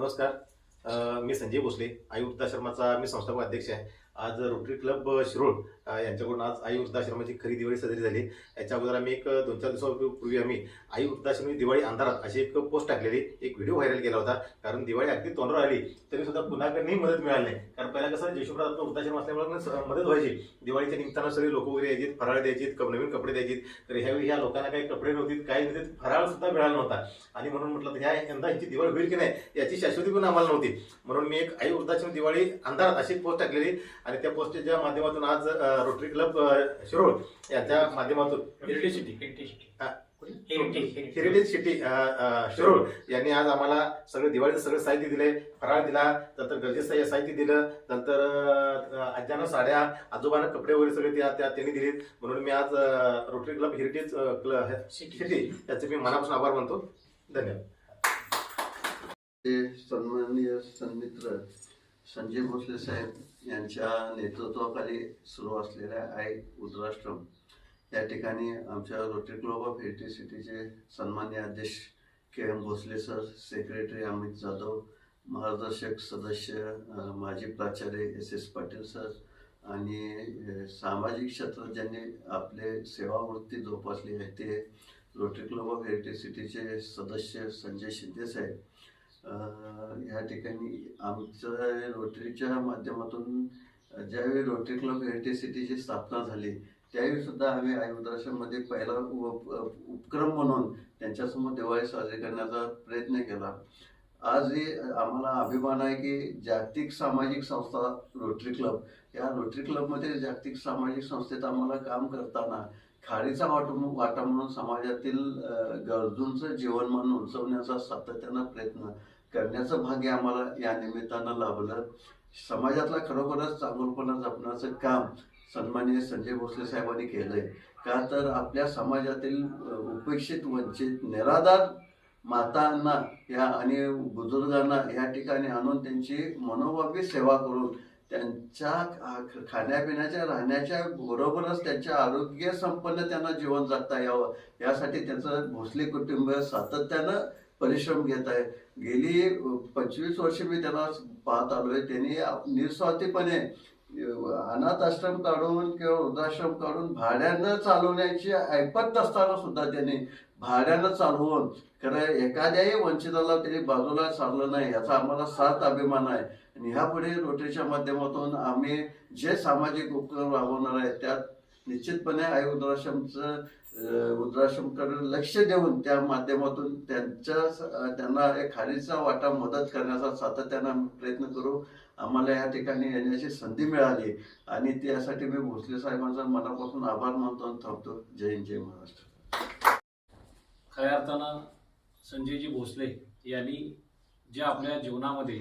नमस्कार. मी संजय भोसले आयुक्ता शर्माचा मी संस्थापक अध्यक्ष आहे. आज रोटरी क्लब शिरोळ यांच्याकडून आज आई वृद्धाश्रमाची खरी दिवाळी साजरी झाली. याच्या अगोदर आम्ही एक दोन चार दिवसापूर्वी आम्ही आई वृद्धाश्रमी दिवाळी अंधारात अशी एक पोस्ट टाकलेली एक व्हिडिओ व्हायरल केला होता. कारण दिवाळी अगदी तोंडावर आली तरी सुद्धा पुन्हा काही मदत मिळाली नाही. कारण पहिला कसं जयशुभरात वृद्धाश्रम असल्यामुळे मदत व्हायची. दिवाळीच्या निमित्तानं सगळे लोक वगैरे यायचे फराळ द्यायचे कप- नवीन कपडे द्यायचे तर ह्यावेळी ह्या लोकांना काही कपडे नव्हते काही नव्हते फराळ सुद्धा मिळाला नव्हता. आणि म्हणून म्हटलं तर ह्या यंदा ह्याची दिवाळी होईल की नाही याची शाश्वती पण आम्हाला नव्हती. म्हणून मी एक आई वृद्धाश्रम दिवाळी अंधारात अशी पोस्ट टाकलेली आणि त्या पोस्टच्या माध्यमातून आज रोटरी क्लब शिरोळ याच्या माध्यमातून heritage city heritage city Shirol यांनी आज आम्हाला सगळं दिवाळीचं सगळं साहित्य दिले फराळ दिला नंतर गरजेचं साहित्य दिलं नंतर आज्यानं साड्या आजोबांना कपडे वगैरे सगळे त्या त्या त्यांनी दिलेत. म्हणून मी आज रोटरी क्लब हेरिटेज सिटी याचे मी मनापासून आभार मानतो. धन्यवाद. सन्माननीय सन्मित्र संजय भोसले साहेब यांच्या नेतृत्वाखाली सुरू असलेल्या आय उद्राष्ट्रम या ठिकाणी आमच्या रोटरी क्लब ऑफ हेरिटेज सिटीचे सन्मान्य अध्यक्ष K M Bhosale sir secretary Amit Jadhav मार्गदर्शक सदस्य माजी प्राचार्य एस एस पाटील सर आणि सामाजिक क्षेत्रात ज्यांनी आपले सेवावृत्ती जोपासली आहे ते रोटरी क्लब ऑफ हेरिटेज सिटीचे सदस्य संजय शिंदे साहेब या ठिकाणी आमच्या रोटरीच्या माध्यमातून ज्यावेळी रोटरी क्लब हेरिटेज सिटीची स्थापना झाली त्यावेळी सुद्धा आम्ही आई पहिला उप उपक्रम म्हणून त्यांच्यासमोर दिवाळी साजरी करण्याचा प्रयत्न केला. आजही आम्हाला अभिमान आहे की जागतिक सामाजिक संस्था रोटरी क्लब या रोटरी क्लबमध्ये जागतिक सामाजिक संस्थेत आम्हाला काम करताना खाडीचा वाट वाटा म्हणून समाजातील गरजूंचं जीवनमान उंचवण्याचा सातत्यानं प्रयत्न करण्याचं भाग्य आम्हाला या निमित्तानं लाभलं. समाजातला खरोखरच चांगलपणा जपण्याचं काम सन्माननीय संजय भोसले साहेबांनी केलंय. का तर आपल्या समाजातील उपेक्षित वंचित निराधार मातांना या आणि बुजुर्गांना या ठिकाणी आणून त्यांची मनोभावी सेवा करून त्यांच्या खाण्यापिण्याच्या राहण्याच्या बरोबरच त्यांच्या आरोग्य संपन्न त्यांना जीवन जगता यावं. यासाठी त्यांचं भोसले कुटुंब सातत्यानं परिश्रम घेत आहे. गेली पंचवीस वर्ष मी त्यांना पाहत आलोय. त्यांनी निस्वार्थीपणे अनाथ आश्रम काढून किंवा वृद्धाश्रम काढून भाड्यानं चालवण्याची ऐपत नसताना सुद्धा त्यांनी भाड्यानं चालवून खरं एखाद्याही वंचिताला त्यांनी बाजूला सारलं नाही याचा आम्हाला सात अभिमान आहे. आणि ह्यापुढे रोटरीच्या माध्यमातून आम्ही जे सामाजिक उपक्रम राबवणार आहे त्यात निश्चितपणे आई वृद्धाश्रमचं वृद्धाश्रमकडे लक्ष देऊन त्या माध्यमातून त्यांच्या त्यांना एक खालीचा वाटा मदत करण्याचा सातत्यानं आम्ही प्रयत्न करू. आम्हाला या ठिकाणी येण्याची संधी मिळाली आणि त्यासाठी मी भोसले साहेबांचा मनापासून आभार मानतो आणि थांबतो. जय हिंद जय महाराष्ट्र. खऱ्या अर्थानं संजयजी भोसले यांनी जे आपल्या जीवनामध्ये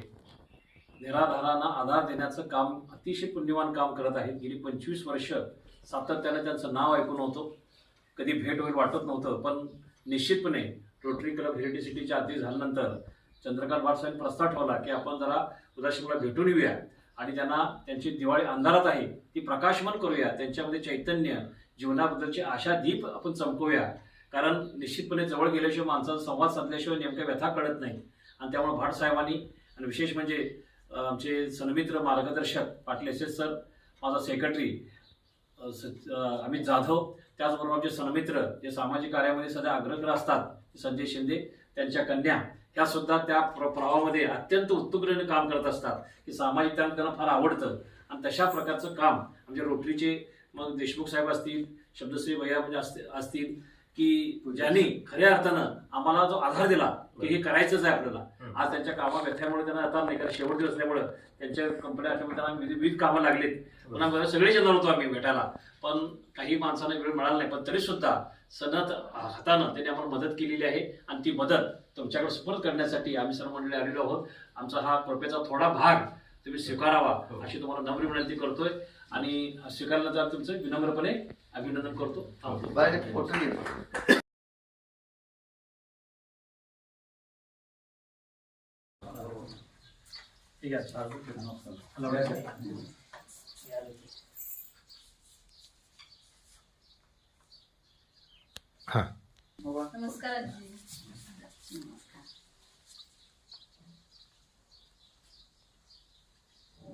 निराधारांना आधार देण्याचं काम अतिशय पुण्यवान काम करत आहेत. गेली पंचवीस वर्ष सातत्यानं त्यांचं नाव ऐकून होतो कधी भेट होईल वाटत नव्हतं पण निश्चितपणे रोटरी क्लब हेरिटेज सिटीच्या अध्यक्ष झाल्यानंतर चंद्रकांत बाळसाहेब प्रस्ताव ठेवला की आपण जरा उदासीनला भेटून येऊया आणि त्यांना त्यांची दिवाळी अंधारात आहे ती प्रकाशमान करूया. त्यांच्यामध्ये चैतन्य जीवनाबद्दलची आशा दीप आपण चमकवूया. कारण निश्चितपणे जवळ गेल्याशिवाय माणसाचा संवाद साधल्याशिवाय नेमक्या व्यथा कळत नाही. आणि त्यामुळे भाटसाहेबांनी आणि विशेष म्हणजे आमचे सन्मित्र मार्गदर्शक पाटलेसे सर माझा सेक्रेटरी स- अमित जाधव त्याचबरोबर आमचे सन्मित्र जे सामाजिक कार्यामध्ये सध्या अग्रग्र असतात संजय शिंदे त्यांच्या कन्या ह्या सुद्धा त्या प्र प्रवाहामध्ये अत्यंत उत्तुकतेने काम करत असतात की सामाजिक त्यांना त्यांना फार आवडतं. आणि तशा प्रकारचं काम म्हणजे रोटरीचे मग देशमुख साहेब असतील शब्दश्री भैया म्हणजे असतील की ज्यांनी खऱ्या अर्थानं आम्हाला जो आधार दिला की हे करायचंच आहे आपल्याला आज त्यांच्या कामा व्यथ्यामुळे त्यांना आता नाही कारण शेवट दिवस असल्यामुळे त्यांच्या कंपन्या त्यांना विविध विविध कामं लागलीत. पुन्हा बरं सगळेच येणार होतो आम्ही भेटायला. पण काही माणसांना वेळ मिळाला नाही पण तरी सुद्धा सनत हातानं त्यांनी आम्हाला मदत केलेली आहे. आणि ती मदत तुमच्याकडे सुपूर्द करण्यासाठी आम्ही सर्व मंडळी आलेलो आहोत. आमचा हा कृपेचा थोडा भाग तुम्ही स्वीकारावा अशी तुम्हाला नम्र विनंती करतोय. आणि स्वीकारलं तर तुमचं विनम्रपणे अभिनंदन करतो. थांबतो. बाहेर फोटो घे. ठीक आहे नमस्कार.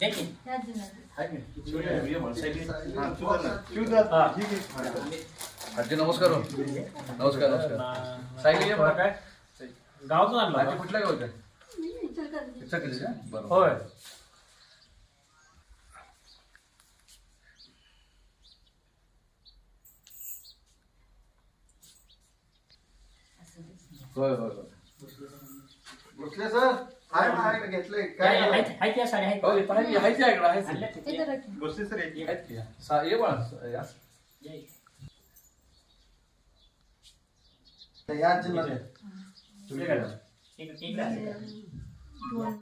हो. आजी नमस्कार हो. नमस्कार नमस्कार. सायली काय? गावातून आणला आजी कुठल्या इचलकरंजी. बरोबर होय. होय होय होय. सर. हाय ना घेतलंय काय या, झालं? आहेत- आहेत या साड्या आहेत. हो इथं आहे आहे इकडं आहे आणल्या आहेत? हे. की. सा- ये बाळा या. या, या. या आजीमध्ये एक- एक राहिलं. दोन